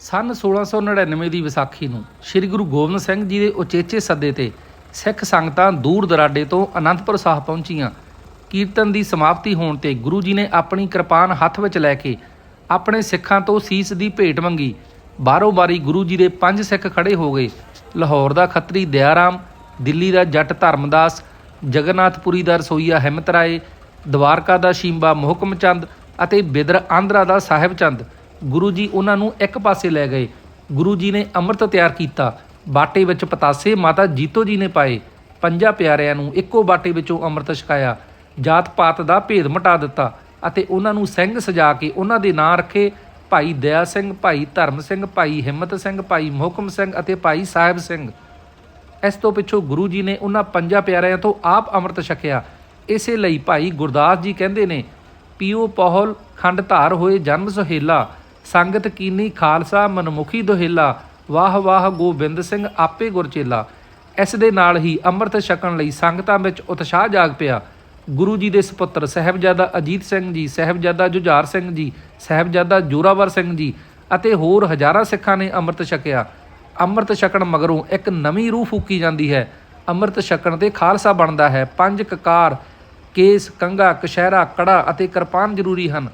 ਸਨ 1699 ਦੀ ਵਿਸਾਖੀ ਨੂੰ ਸ੍ਰੀ ਗੁਰੂ ਗੋਬਿੰਦ ਸਿੰਘ ਜੀ ਦੇ ਉਚੇਚੇ ਸੱਦੇ ਤੇ ਸਿੱਖ ਸੰਗਤਾਂ ਦੂਰ ਦਰਾਡੇ ਤੋਂ ਅਨੰਦਪੁਰ ਸਾਹਿਬ ਪਹੁੰਚੀਆਂ। ਕੀਰਤਨ ਦੀ ਸਮਾਪਤੀ ਹੋਣ ਤੇ ਗੁਰੂ ਜੀ ਨੇ ਆਪਣੀ ਕਿਰਪਾਨ ਹੱਥ ਵਿੱਚ ਲੈ ਕੇ ਆਪਣੇ ਸਿੱਖਾਂ ਤੋਂ ਸੀਸ ਦੀ ਭੇਟ ਮੰਗੀ। ਬਾਰੋ ਬਾਰੀ ਗੁਰੂ ਜੀ ਦੇ ਪੰਜ ਸਿੱਖ ਖੜੇ ਹੋ ਗਏ। ਲਾਹੌਰ ਦਾ ਖੱਤਰੀ ਦਿਆਰਾਮ, ਦਿੱਲੀ ਦਾ ਜੱਟ ਧਰਮਦਾਸ, ਜਗਨਨਾਥਪੁਰੀ ਦਾ ਰਸੋਈਆ ਹਿੰਮਤ ਰਾਏ, ਦਵਾਰਕਾ ਦਾ ਸ਼ੀਂਬਾ ਮੁਹਕਮ ਚੰਦ ਅਤੇ ਬਿਦਰ ਆਂਧਰਾ ਦਾ ਸਾਹਿਬ ਚੰਦ। ਗੁਰੂ ਜੀ ਉਹਨਾਂ ਨੂੰ ਇੱਕ ਪਾਸੇ ਲੈ ਗਏ। ਗੁਰੂ ਜੀ ਨੇ ਅੰਮ੍ਰਿਤ ਤਿਆਰ ਕੀਤਾ। ਬਾਟੇ ਵਿੱਚ ਪਤਾਸੇ ਮਾਤਾ ਜੀਤੋ ਜੀ ਨੇ ਪਾਏ। ਪੰਜਾਂ ਪਿਆਰਿਆਂ ਨੂੰ ਇੱਕੋ ਬਾਟੇ ਵਿੱਚੋਂ ਅੰਮ੍ਰਿਤ ਛਕਾਇਆ। ਜਾਤ ਪਾਤ ਦਾ ਭੇਦ ਮਿਟਾ ਦਿੱਤਾ ਅਤੇ ਉਹਨਾਂ ਨੂੰ ਸਿੰਘ ਸਜਾ ਕੇ ਉਹਨਾਂ ਦੇ ਨਾਂ ਰੱਖੇ। ਭਾਈ ਦਇਆ ਸਿੰਘ, ਭਾਈ ਧਰਮ ਸਿੰਘ, ਭਾਈ ਹਿੰਮਤ ਸਿੰਘ, ਭਾਈ ਮੁਹਕਮ ਸਿੰਘ ਅਤੇ ਭਾਈ ਸਾਹਿਬ ਸਿੰਘ। ਇਸ ਤੋਂ ਪਿੱਛੋਂ ਗੁਰੂ ਜੀ ਨੇ ਉਹਨਾਂ ਪੰਜਾਂ ਪਿਆਰਿਆਂ ਤੋਂ ਆਪ ਅੰਮ੍ਰਿਤ ਛਕਿਆ। ਇਸੇ ਲਈ ਭਾਈ ਗੁਰਦਾਸ ਜੀ ਕਹਿੰਦੇ ਨੇ, ਪੀਓ ਪਹਲ ਖੰਡ ਧਾਰ ਹੋਏ ਜਨਮ ਸੁਹੇਲਾ। ਸੰਗਤ ਕੀਨੀ ਖਾਲਸਾ ਮਨਮੁਖੀ ਦੁਹੇਲਾ, ਵਾਹ ਵਾਹ ਗੋਬਿੰਦ ਸਿੰਘ ਆਪੇ ਗੁਰਚੇਲਾ ਇਸ ਦੇ ਨਾਲ ਹੀ ਅੰਮ੍ਰਿਤ ਛਕਣ ਲਈ ਸੰਗਤਾਂ ਵਿੱਚ ਉਤਸ਼ਾਹ ਜਾਗ ਪਿਆ। ਗੁਰੂ ਜੀ ਦੇ ਸੁਪੁੱਤਰ ਸਹਿਬਜ਼ਾਦਾ ਅਜੀਤ ਸਿੰਘ ਜੀ, ਸਹਿਬਜ਼ਾਦਾ ਜੁਝਾਰ ਸਿੰਘ ਜੀ, ਸਹਿਬਜ਼ਾਦਾ ਜੋਰਾਵਰ ਸਿੰਘ ਜੀ ਅਤੇ ਹੋਰ ਹਜ਼ਾਰਾਂ ਸਿੱਖਾਂ ਨੇ ਅੰਮ੍ਰਿਤ ਛਕਿਆ। ਅੰਮ੍ਰਿਤ ਛਕਣ ਮਗਰੋਂ ਇੱਕ ਨਵੀਂ ਰੂਹ ਫੂਕੀ ਜਾਂਦੀ ਹੈ। ਅੰਮ੍ਰਿਤ ਛਕਣ ਤੇ ਖਾਲਸਾ ਬਣਦਾ ਹੈ। ਪੰਜ ਕਕਾਰ, ਕੇਸ, ਕੰਗਾ, ਕਸ਼ਹਿਰਾ, ਕੜਾ ਅਤੇ ਕਿਰਪਾਨ ਜ਼ਰੂਰੀ ਹਨ।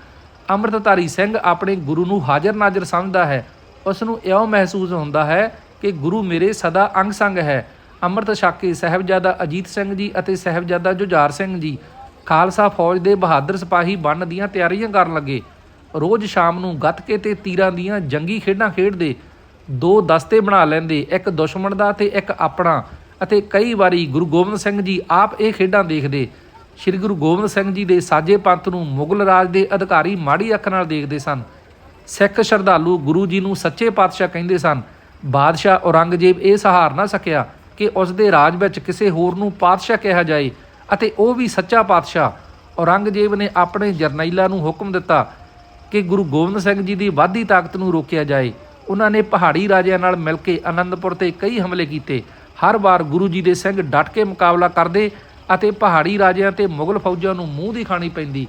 ਅੰਮ੍ਰਿਤਧਾਰੀ ਸਿੰਘ ਆਪਣੇ ਗੁਰੂ ਨੂੰ ਹਾਜ਼ਰ ਨਾਜ਼ਰ ਸਮਝਦਾ ਹੈ। ਉਸ ਨੂੰ ਇਉਂ ਮਹਿਸੂਸ ਹੁੰਦਾ ਹੈ ਕਿ ਗੁਰੂ ਮੇਰੇ ਸਦਾ ਅੰਗ ਸੰਗ ਹੈ। ਅੰਮ੍ਰਿਤ ਛਕ ਕੇ ਸਾਹਿਬਜ਼ਾਦਾ ਅਜੀਤ ਸਿੰਘ ਜੀ ਅਤੇ ਸਾਹਿਬਜ਼ਾਦਾ ਜੁਝਾਰ ਸਿੰਘ ਜੀ ਖਾਲਸਾ ਫੌਜ ਦੇ ਬਹਾਦਰ ਸਿਪਾਹੀ ਬਣਨ ਦੀਆਂ ਤਿਆਰੀਆਂ ਕਰਨ ਲੱਗੇ। ਰੋਜ਼ ਸ਼ਾਮ ਨੂੰ ਗੱਤਕੇ ਤੇ ਤੀਰਾਂ ਦੀਆਂ ਜੰਗੀ ਖੇਡਾਂ ਖੇਡਦੇ, ਦੋ ਦਸਤੇ ਬਣਾ ਲੈਂਦੇ, ਇੱਕ ਦੁਸ਼ਮਣ ਦਾ ਤੇ ਇੱਕ ਆਪਣਾ ਅਤੇ ਕਈ ਵਾਰੀ ਗੁਰੂ ਗੋਬਿੰਦ ਸਿੰਘ ਜੀ ਆਪ ਇਹ ਖੇਡਾਂ ਦੇਖਦੇ। ਸ੍ਰੀ ਗੁਰੂ ਗੋਬਿੰਦ ਸਿੰਘ ਜੀ ਦੇ ਸਾਜੇ ਪੰਥ ਨੂੰ ਮੁਗਲ ਰਾਜ ਦੇ ਅਧਿਕਾਰੀ ਮਾੜੀ ਅੱਖ ਨਾਲ ਦੇਖਦੇ ਸਨ। ਸਿੱਖ ਸ਼ਰਧਾਲੂ ਗੁਰੂ ਜੀ ਨੂੰ ਸੱਚੇ ਪਾਤਸ਼ਾਹ ਕਹਿੰਦੇ ਸਨ, ਬਾਦਸ਼ਾਹ ਔਰੰਗਜ਼ੇਬ ਇਹ ਸਹਾਰ ਨਾ ਸਕਿਆ ਕਿ ਉਸ ਦੇ ਰਾਜ ਵਿੱਚ ਕਿਸੇ ਹੋਰ ਨੂੰ ਪਾਤਸ਼ਾਹ ਕਿਹਾ ਜਾਏ ਅਤੇ ਉਹ ਵੀ ਸੱਚਾ ਪਾਤਸ਼ਾਹ। ਔਰੰਗਜ਼ੇਬ ਨੇ ਆਪਣੇ ਜਰਨੈਲਾਂ ਨੂੰ ਹੁਕਮ ਦਿੱਤਾ ਕਿ ਗੁਰੂ ਗੋਬਿੰਦ ਸਿੰਘ ਜੀ ਦੀ ਵਾਧੀ ਤਾਕਤ ਨੂੰ ਰੋਕਿਆ ਜਾਏ। ਉਹਨਾਂ ਨੇ ਪਹਾੜੀ ਰਾਜਿਆਂ ਨਾਲ ਮਿਲ ਕੇ ਆਨੰਦਪੁਰ ਤੇ ਕਈ ਹਮਲੇ ਕੀਤੇ। ਹਰ ਵਾਰ ਗੁਰੂ ਜੀ ਦੇ ਸਿੰਘ ਡਟ ਕੇ ਮੁਕਾਬਲਾ ਕਰਦੇ ਅਤੇ ਪਹਾੜੀ ਰਾਜਿਆਂ ਤੇ ਮੁਗਲ ਫੌਜਾਂ ਨੂੰ ਮੂੰਹ ਦੀ ਖਾਣੀ ਪੈਂਦੀ।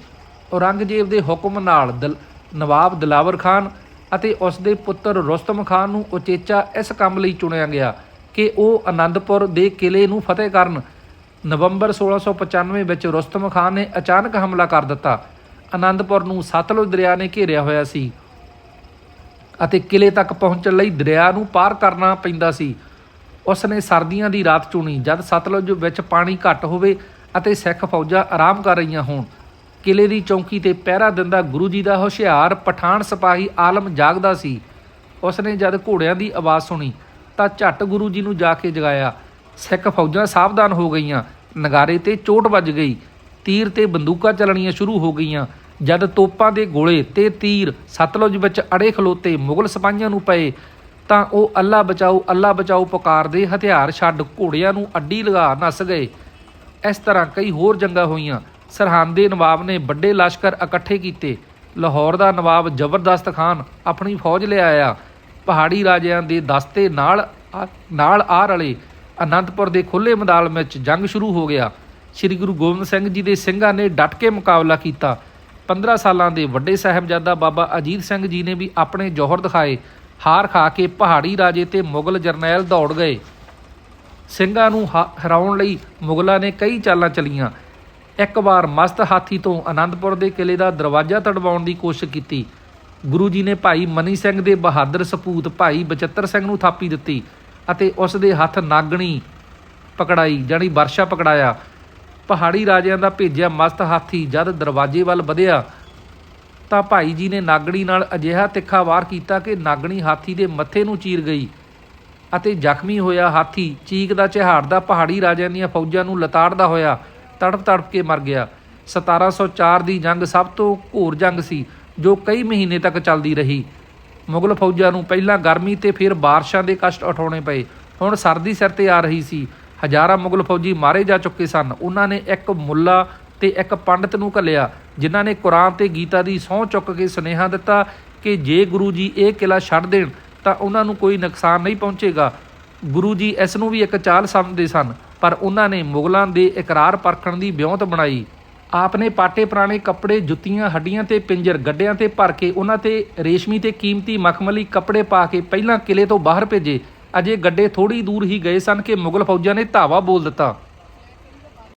ਔਰੰਗਜ਼ੇਬ ਦੇ ਹੁਕਮ ਨਾਲ ਦਲ, ਨਵਾਬ ਦਿਲਾਵਰ ਖਾਨ ਅਤੇ ਉਸ ਦੇ ਪੁੱਤਰ ਰੁਸਤਮ ਖਾਨ ਨੂੰ ਉਚੇਚਾ ਇਸ ਕੰਮ ਲਈ ਚੁਣਿਆ ਗਿਆ ਕਿ ਉਹ ਆਨੰਦਪੁਰ ਦੇ ਕਿਲੇ ਨੂੰ ਫਤਿਹ ਕਰਨ। ਨਵੰਬਰ 1695 ਵਿੱਚ ਰੁਸਤਮ ਖਾਨ ਨੇ ਅਚਾਨਕ ਹਮਲਾ ਕਰ ਦਿੱਤਾ। ਆਨੰਦਪੁਰ ਨੂੰ ਸਤਲੁਜ ਦਰਿਆ ਨੇ ਘੇਰਿਆ ਹੋਇਆ ਸੀ ਅਤੇ ਕਿਲੇ ਤੱਕ ਪਹੁੰਚਣ ਲਈ ਦਰਿਆ ਨੂੰ ਪਾਰ ਕਰਨਾ ਪੈਂਦਾ ਸੀ। ਉਸ ਨੇ ਸਰਦੀਆਂ ਦੀ ਰਾਤ ਚੁਣੀ, ਜਦ ਸਤਲੁਜ ਵਿੱਚ ਪਾਣੀ ਘੱਟ ਹੋਵੇ ਅਤੇ ਸਿੱਖ ਫੌਜਾਂ ਆਰਾਮ ਕਰ ਰਹੀਆਂ ਹੋਣ। ਕਿਲੇ ਦੀ ਚੌਂਕੀ ਤੇ ਪਹਿਰਾ ਦਿੰਦਾ ਗੁਰੂ ਜੀ ਦਾ ਹੁਸ਼ਿਆਰ ਪਠਾਨ ਸਿਪਾਹੀ ਆਲਮ ਜਾਗਦਾ ਸੀ। ਉਸ ਨੇ ਜਦ ਘੋੜਿਆਂ ਦੀ ਆਵਾਜ਼ ਸੁਣੀ, ਤਾਂ ਝੱਟ ਗੁਰੂ ਜੀ ਨੂੰ ਜਾ ਕੇ ਜਗਾਇਆ। ਸਿੱਖ ਫੌਜਾਂ ਸਾਵਧਾਨ ਹੋ ਗਈਆਂ, ਨਗਾਰੇ ਤੇ ਚੋਟ ਵੱਜ ਗਈ, ਤੀਰ ਤੇ ਬੰਦੂਕਾਂ ਚੱਲਣੀਆਂ ਸ਼ੁਰੂ ਹੋ ਗਈਆਂ। ਜਦ ਤੋਪਾਂ ਦੇ ਗੋਲੇ ਤੇ ਤੀਰ ਸਤਲੁਜ ਵਿੱਚ ਅੜੇ ਖਲੋਤੇ ਮੁਗਲ ਸਿਪਾਹੀਆਂ ਨੂੰ ਪਏ ਤਾਂ ਉਹ ਅੱਲਾ ਬਚਾਓ ਅੱਲਾ ਬਚਾਓ ਪੁਕਾਰਦੇ ਹਥਿਆਰ ਛੱਡ ਘੋੜਿਆਂ ਨੂੰ ਅੱਡੀ ਲਗਾ ਨੱਸ ਗਏ। ਇਸ ਤਰ੍ਹਾਂ ਕਈ ਹੋਰ ਜੰਗਾਂ ਹੋਈਆਂ। ਸਰਹੰਦ ਦੇ ਨਵਾਬ ਨੇ ਵੱਡੇ ਲਸ਼ਕਰ ਇਕੱਠੇ ਕੀਤੇ। ਲਾਹੌਰ ਦਾ ਨਵਾਬ ਜ਼ਬਰਦਸਤ ਖਾਨ ਆਪਣੀ ਫੌਜ ਲਿਆਇਆ ਪਹਾੜੀ ਰਾਜਿਆਂ ਦੇ ਦਸਤੇ ਨਾਲ ਆ- ਨਾਲ ਆ ਰਲੇ। ਅਨੰਦਪੁਰ ਦੇ ਖੁੱਲੇ ਮੈਦਾਨ ਵਿੱਚ ਜੰਗ ਸ਼ੁਰੂ ਹੋ ਗਿਆ। ਸ੍ਰੀ ਗੁਰੂ ਗੋਬਿੰਦ ਸਿੰਘ ਜੀ ਦੇ ਸਿੰਘਾਂ ਨੇ ਡਟ ਕੇ ਮੁਕਾਬਲਾ ਕੀਤਾ। 15 ਸਾਲਾਂ ਦੇ ਵੱਡੇ ਸਾਹਿਬਜ਼ਾਦਾ ਬਾਬਾ ਅਜੀਤ ਸਿੰਘ ਜੀ ਨੇ ਵੀ ਆਪਣੇ ਜੋਹਰ ਦਿਖਾਏ। ਹਾਰ ਖਾ ਕੇ ਪਹਾੜੀ ਰਾਜੇ ਤੇ ਮੁਗਲ ਜਰਨੈਲ ਦੌੜ ਗਏ। ਸਿੰਘਾਂ ਨੂੰ ਹਾ- ਹਰਾਉਣ ਲਈ ਮੁਗਲਾਂ ਨੇ ਕਈ ਚਾਲਾਂ ਚਲੀਆਂ। ਇੱਕ ਵਾਰ ਮਸਤ ਹਾਥੀ ਤੋਂ ਆਨੰਦਪੁਰ ਦੇ ਕਿਲੇ ਦਾ ਦਰਵਾਜ਼ਾ ਤੜਵਾਉਣ ਦੀ ਕੋਸ਼ਿਸ਼ ਕੀਤੀ। ਗੁਰੂ ਜੀ ਨੇ ਭਾਈ ਮਨੀ ਸਿੰਘ ਦੇ ਬਹਾਦਰ ਸਪੂਤ ਭਾਈ ਬਚਿੱਤਰ ਸਿੰਘ ਨੂੰ ਥਾਪੀ ਦਿੱਤੀ ਅਤੇ ਉਸ ਦੇ ਹੱਥ ਨਾਗਣੀ ਪਕੜਾਈ, ਜਾਣੀ ਵਰਸ਼ਾ ਪਕੜਾਇਆ। ਪਹਾੜੀ ਰਾਜਿਆਂ ਦਾ ਭੇਜਿਆ ਮਸਤ ਹਾਥੀ ਜਦ ਦਰਵਾਜ਼ੇ ਵੱਲ ਵਧਿਆ ਤਾਂ ਭਾਈ ਜੀ ਨੇ ਨਾਗਣੀ ਨਾਲ ਅਜਿਹਾ ਤਿੱਖਾ ਵਾਰ ਕੀਤਾ ਕਿ ਨਾਗਣੀ ਹਾਥੀ ਦੇ ਮੱਥੇ ਨੂੰ ਚੀਰ ਗਈ ਅਤੇ ਜ਼ਖਮੀ ਹੋਇਆ ਹਾਥੀ ਚੀਕ ਚੀਕਦਾ ਚਿਹਾੜਦਾ ਪਹਾੜੀ ਰਾਜਿਆਂ ਦੀਆਂ ਫੌਜਾਂ ਨੂੰ ਲਤਾੜਦਾ ਹੋਇਆ ਤੜਪ ਤੜਪ ਕੇ ਮਰ ਗਿਆ। 1704 ਦੀ ਜੰਗ ਸਭ ਤੋਂ ਘੋਰ ਜੰਗ ਸੀ, ਜੋ ਕਈ ਮਹੀਨੇ ਤੱਕ ਚੱਲਦੀ ਰਹੀ। ਮੁਗਲ ਫੌਜਾਂ ਨੂੰ ਪਹਿਲਾਂ ਗਰਮੀ ਤੇ ਫਿਰ ਬਾਰਿਸ਼ਾਂ ਦੇ ਕਸ਼ਟ ਉਠਾਉਣੇ ਪਏ। ਹੁਣ ਸਰਦੀ ਸਿਰ ਤੇ ਆ ਰਹੀ ਸੀ। ਹਜ਼ਾਰਾਂ ਮੁਗਲ ਫੌਜੀ ਮਾਰੇ ਜਾ ਚੁੱਕੇ ਸਨ। ਉਹਨਾਂ ਨੇ ਇੱਕ ਮੁੱਲਾ ਤੇ ਇੱਕ ਪੰਡਤ ਨੂੰ ਘੱਲਿਆ, ਜਿਨ੍ਹਾਂ ਨੇ ਕੁਰਾਨ ਤੇ ਗੀਤਾ ਦੀ ਸਹੁੰ ਚੁੱਕ ਕੇ ਸੁਨੇਹਾ ਦਿੱਤਾ ਕਿ ਜੇ ਗੁਰੂ ਜੀ ਇਹ ਕਿਲਾ ਛੱਡ ਦੇਣ, ਤਾਂ ਉਹਨਾਂ ਨੂੰ ਕੋਈ ਨੁਕਸਾਨ ਨਹੀਂ ਪਹੁੰਚੇਗਾ। ਗੁਰੂ ਜੀ ਇਸ ਨੂੰ ਵੀ ਇੱਕ ਚਾਲ ਸਮਝਦੇ ਸਨ, ਪਰ ਉਹਨਾਂ ਨੇ ਮੁਗਲਾਂ ਦੇ ਇਕਰਾਰ ਪਰਖਣ ਦੀ ਵਿਉਂਤ ਬਣਾਈ। ਆਪ ਨੇ ਪਾਟੇ ਪੁਰਾਣੇ ਕੱਪੜੇ ਜੁੱਤੀਆਂ, ਹੱਡੀਆਂ ਤੇ ਪਿੰਜਰ ਗੱਡਿਆਂ ਤੇ ਭਰ ਕੇ ਉਹਨਾਂ ਤੇ ਰੇਸ਼ਮੀ ਤੇ ਕੀਮਤੀ ਮਖਮਲੀ ਕੱਪੜੇ ਪਾ ਕੇ ਪਹਿਲਾਂ ਕਿਲੇ ਤੋਂ ਬਾਹਰ ਭੇਜੇ। ਅਜੇ ਗੱਡੇ ਥੋੜੀ ਦੂਰ ਹੀ ਗਏ ਸਨ ਕਿ ਮੁਗਲ ਫੌਜਾਂ ਨੇ ਧਾਵਾ ਬੋਲ ਦਿੱਤਾ।